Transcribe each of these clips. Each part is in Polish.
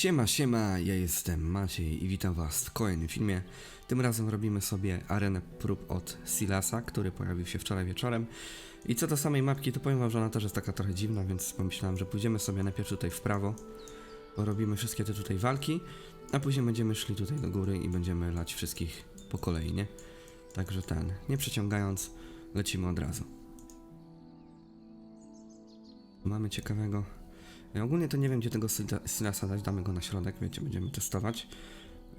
Siema, siema, ja jestem Maciej i witam was w kolejnym filmie. Tym razem robimy sobie arenę prób od Silasa, który pojawił się wczoraj wieczorem. I co do samej mapki, to powiem wam, że ona też jest taka trochę dziwna, więc pomyślałem, że pójdziemy sobie najpierw tutaj w prawo, porobimy wszystkie te tutaj walki, a później będziemy szli tutaj do góry i będziemy lać wszystkich po kolei, nie? Także ten, nie przeciągając, lecimy od razu. Mamy ciekawego ogólnie to nie wiem, gdzie tego Silasa dać, damy go na środek, wiecie, będziemy testować.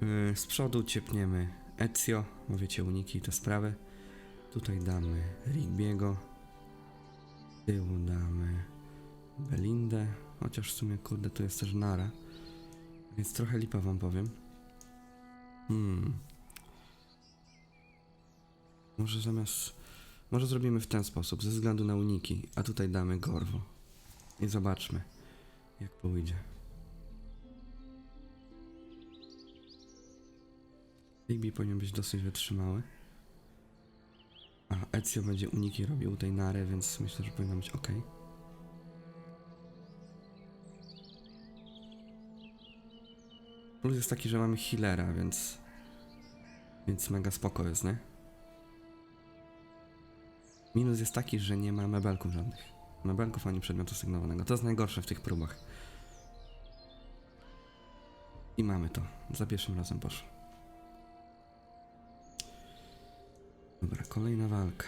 Yy, z przodu ciepniemy Ezio, bo wiecie, uniki i te sprawy. Tutaj damy Rigbiego. Z tyłu damy Belindę, chociaż w sumie, kurde, tu jest też Nara. Więc trochę lipa wam powiem. Hmm. Może zamiast... Może zrobimy w ten sposób, ze względu na uniki, a tutaj damy Gorwo. I zobaczmy jak pójdzie. Ligby powinien być dosyć wytrzymały. A Ezio będzie uniki robił tej nary, więc myślę, że powinno być ok. Plus jest taki, że mamy healera, więc... Więc mega spoko jest, nie? Minus jest taki, że nie ma mebelków żadnych. Mebelków ani przedmiotu sygnowanego. To jest najgorsze w tych próbach. I mamy to. Za pierwszym razem poszło. Dobra, kolejna walka.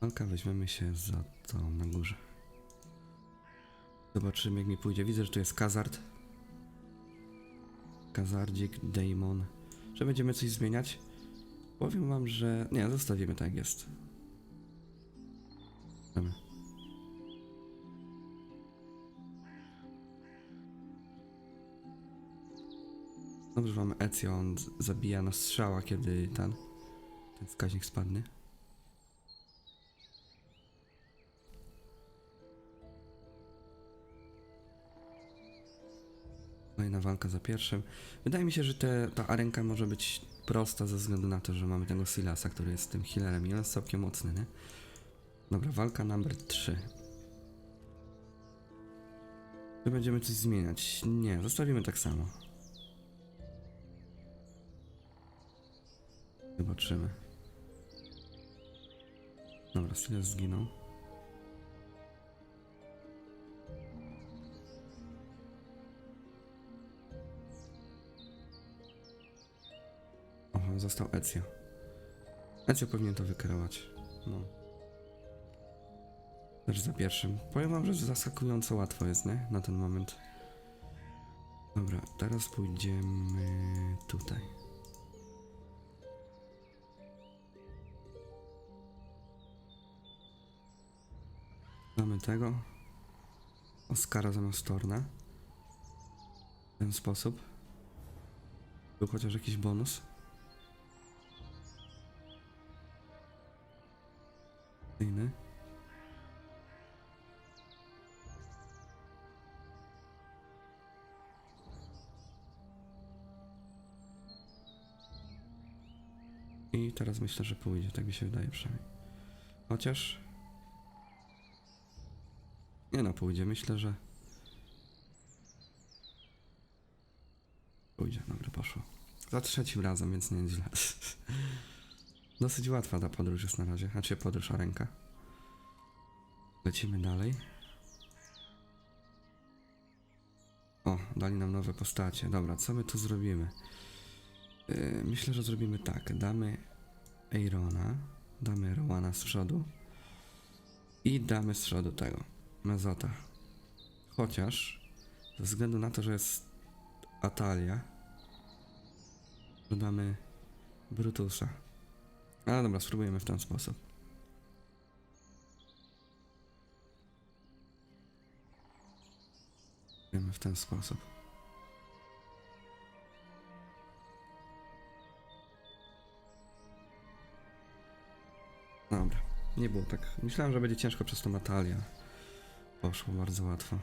Walka weźmiemy się za to na górze. Zobaczymy jak mi pójdzie. Widzę, że tu jest Kazard. Kazardzik, Daemon. Że będziemy coś zmieniać? Powiem wam, że... Nie, zostawimy tak jak jest. Dobrze, że mamy Ezio, on zabija na strzała, kiedy ten, ten wskaźnik spadnie. Kolejna walka za pierwszym. Wydaje mi się, że te, ta arenka może być prosta ze względu na to, że mamy tego Silasa, który jest tym healerem i on jest całkiem mocny, nie? Dobra, walka numer 3. Czy będziemy coś zmieniać? Nie, zostawimy tak samo. Zobaczymy. Dobra, Silas zginął. Oho, został Ezio. Ezio powinien to wykierować. No. Też za pierwszym. Powiem wam, że zaskakująco łatwo jest, nie? Na ten moment. Dobra, teraz pójdziemy tutaj. Mamy tego. Oscara zamiast Torna. W ten sposób. Był chociaż jakiś bonus. Inny. I teraz myślę, że pójdzie, tak mi się wydaje przynajmniej. Chociaż... Nie no, pójdzie, myślę, że... Pójdzie, dobra, poszło. Za trzecim razem, więc nie źle. Dosyć łatwa ta podróż jest na razie, znaczy podróż o ręka. Lecimy dalej. O, dali nam nowe postacie. Dobra, co my tu zrobimy? Yy, myślę, że zrobimy tak. Damy Eirona, damy Rowana z przodu i damy z przodu tego, Mezota. Chociaż, ze względu na to, że jest Atalia, dodamy Brutusa. Ale dobra, spróbujemy w ten sposób. Spróbujemy w ten sposób. Dobra, nie było tak. Myślałem, że będzie ciężko przez tą Natalię. Poszło bardzo łatwo.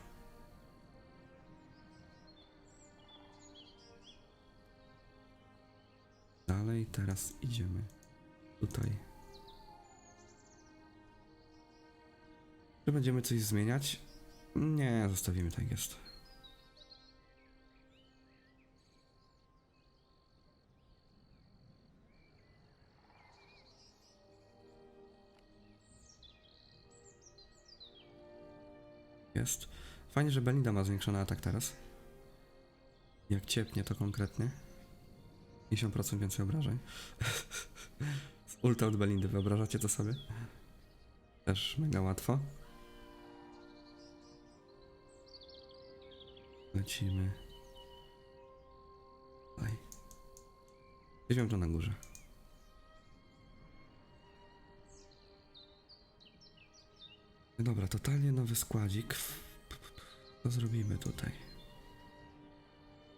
Dalej, teraz idziemy tutaj. Czy będziemy coś zmieniać? Nie, zostawimy tak jest. Jest. Fajnie, że Belinda ma zwiększony atak teraz. Jak ciepnie to konkretnie. 50% więcej obrażeń. Z ulta od Belindy, wyobrażacie to sobie? Też mega łatwo. Lecimy. Aj. Weźmiemy to na górze. Dobra, totalnie nowy składzik. Co zrobimy tutaj?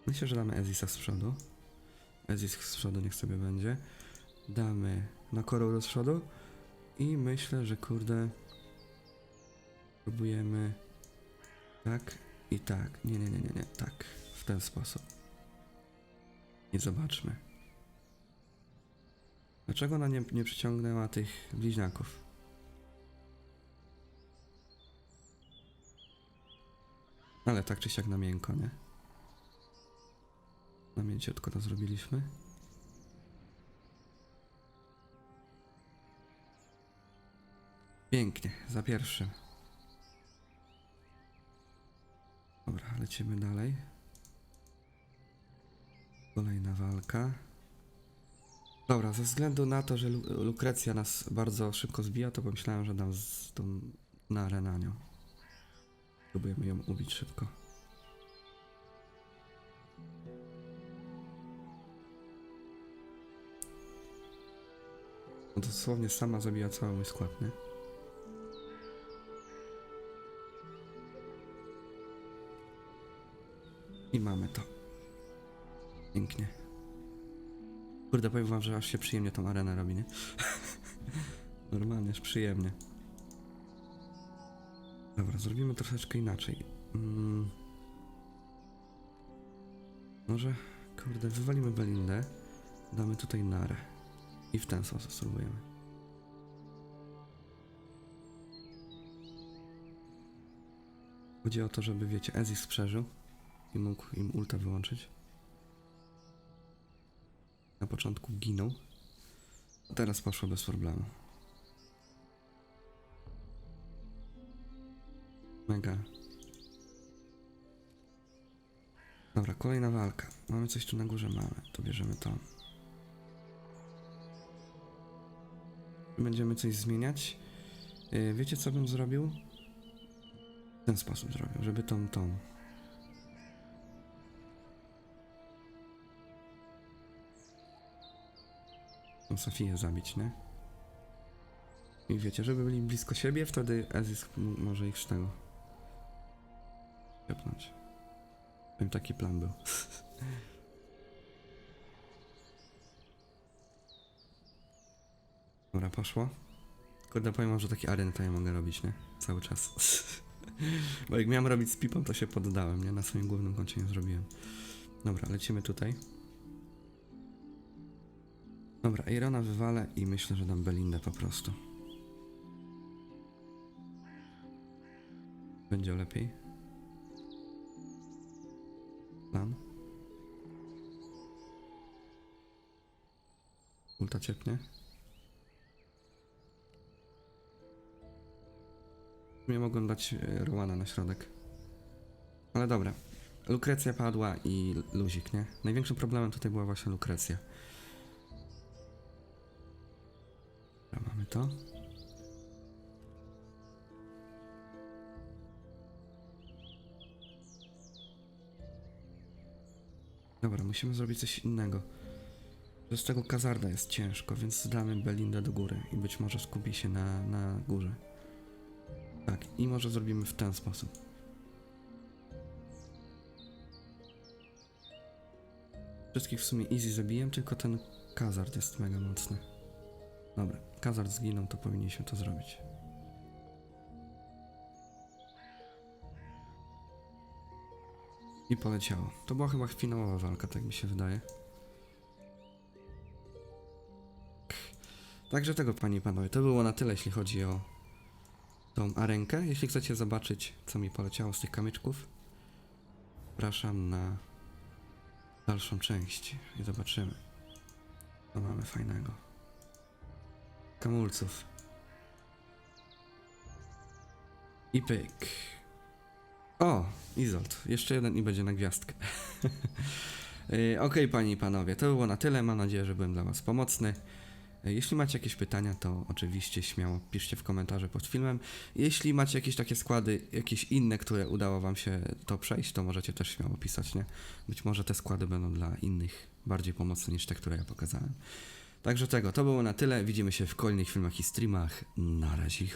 Myślę, że damy Ezisa z przodu. Ezis z przodu niech sobie będzie. Damy na Korol z przodu. I myślę, że kurde... Próbujemy... Tak i tak. Nie, nie, nie, nie, nie. Tak. W ten sposób. I zobaczmy. Dlaczego ona nie, nie przyciągnęła tych bliźniaków? Ale tak czy siak na miękko, nie? Na mięciutko to zrobiliśmy. Pięknie, za pierwszym. Dobra, lecimy dalej. Kolejna walka. Dobra, ze względu na to, że Lu- Lukrecja nas bardzo szybko zbija, to pomyślałem, że dam z tą na Renanią. Próbujemy ją ubić szybko. No dosłownie sama zabija cały mój skład, nie? I mamy to. Pięknie. Kurde, powiem wam, że aż się przyjemnie tą arenę robi, nie? Normalnie, aż przyjemnie. Dobra, zrobimy troszeczkę inaczej. Mm. Może, kurde, wywalimy Belindę, damy tutaj Narę i w ten sposób spróbujemy. Chodzi o to, żeby, wiecie, Ezis przeżył i mógł im ulta wyłączyć. Na początku ginął, a teraz poszło bez problemu. Mega. Dobra, kolejna walka. Mamy coś tu na górze, mamy. To bierzemy to. Będziemy coś zmieniać. Yy, wiecie, co bym zrobił? W ten sposób zrobił, żeby tą, tą. Tą Sofię zabić, nie? I wiecie, żeby byli blisko siebie, wtedy Ezis może ich z tego Jepnąć. Powiem, taki plan był. Dobra, poszło. Kurde, powiem wam, że takie areny ja mogę robić, nie? Cały czas. Bo jak miałem robić z pipą, to się poddałem, nie? Na swoim głównym koncie nie zrobiłem. Dobra, lecimy tutaj. Dobra, Irona wywalę i myślę, że dam Belindę po prostu. Będzie lepiej. Plan. Ulta ciepnie. Nie mogłem dać e, Rowana na środek. Ale dobra. Lukrecja padła i luzik, nie? Największym problemem tutaj była właśnie Lukrecja. Mamy to. Dobra, musimy zrobić coś innego. Z tego kazarda jest ciężko, więc damy Belindę do góry i być może skupi się na, na górze. Tak, i może zrobimy w ten sposób. Wszystkich w sumie easy zabijem, tylko ten kazard jest mega mocny. Dobra, kazard zginął, to powinniśmy to zrobić. I poleciało. To była chyba finałowa walka, tak mi się wydaje. Także tego, panie i panowie, to było na tyle, jeśli chodzi o tą arenkę. Jeśli chcecie zobaczyć, co mi poleciało z tych kamyczków, zapraszam na dalszą część i zobaczymy, co mamy fajnego. Kamulców. I pyk. O, Izolt. Jeszcze jeden i będzie na gwiazdkę. Yy, Okej, panie i panowie, to było na tyle. Mam nadzieję, że byłem dla was pomocny. Yy, Jeśli macie jakieś pytania, to oczywiście śmiało piszcie w komentarze pod filmem. Jeśli macie jakieś takie składy, jakieś inne, które udało wam się to przejść, to możecie też śmiało pisać, nie? Być może te składy będą dla innych bardziej pomocne niż te, które ja pokazałem. Także tego, to było na tyle. Widzimy się w kolejnych filmach i streamach. Na razie.